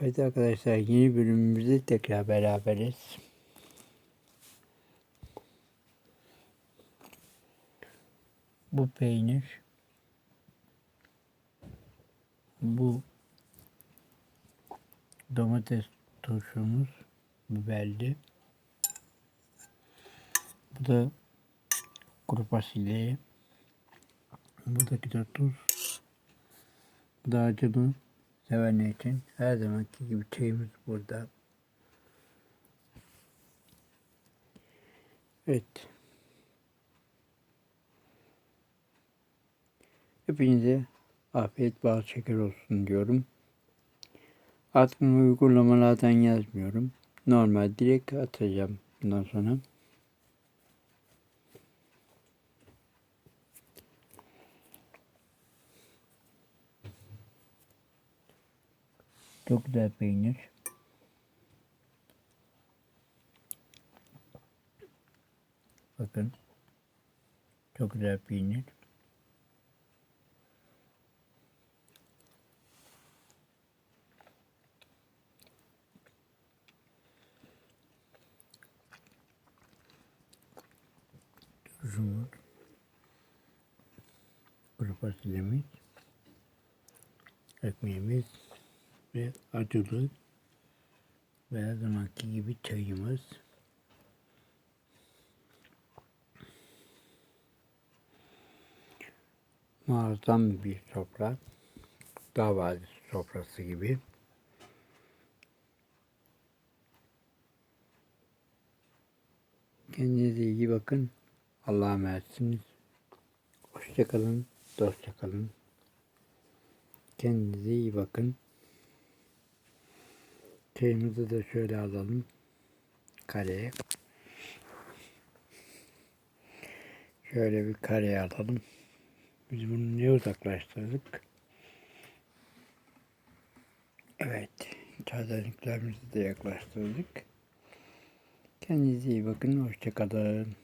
Evet arkadaşlar yeni bölümümüzde tekrar beraberiz. Bu peynir bu domates turşumuz biberli. Bu da kuru fasulye. Buradaki de tuz. Bu da acılı sevenler için her zamanki gibi çayımız burada. Evet. Hepinize afiyet bal şeker olsun diyorum. Artık uygulamalardan yazmıyorum. Normal direkt atacağım bundan sonra. Çok güzel peynir. Bakın. Çok güzel peynir. Tuzumuz. Kuru fasulyemiz. Ekmeğimiz ve acılı ve her zamanki gibi çayımız. Muazzam bir sofra. Dağ vadisi sofrası gibi. Kendinize iyi bakın. Allah'a emanetsiniz. Hoşçakalın, dostça kalın. Kendinize iyi bakın. Çayımızı da şöyle alalım. Kareye. Şöyle bir kareye alalım. Biz bunu ne uzaklaştırdık? Evet. Çaydanlıklarımızı da yaklaştırdık. Kendinize iyi bakın. Hoşçakalın.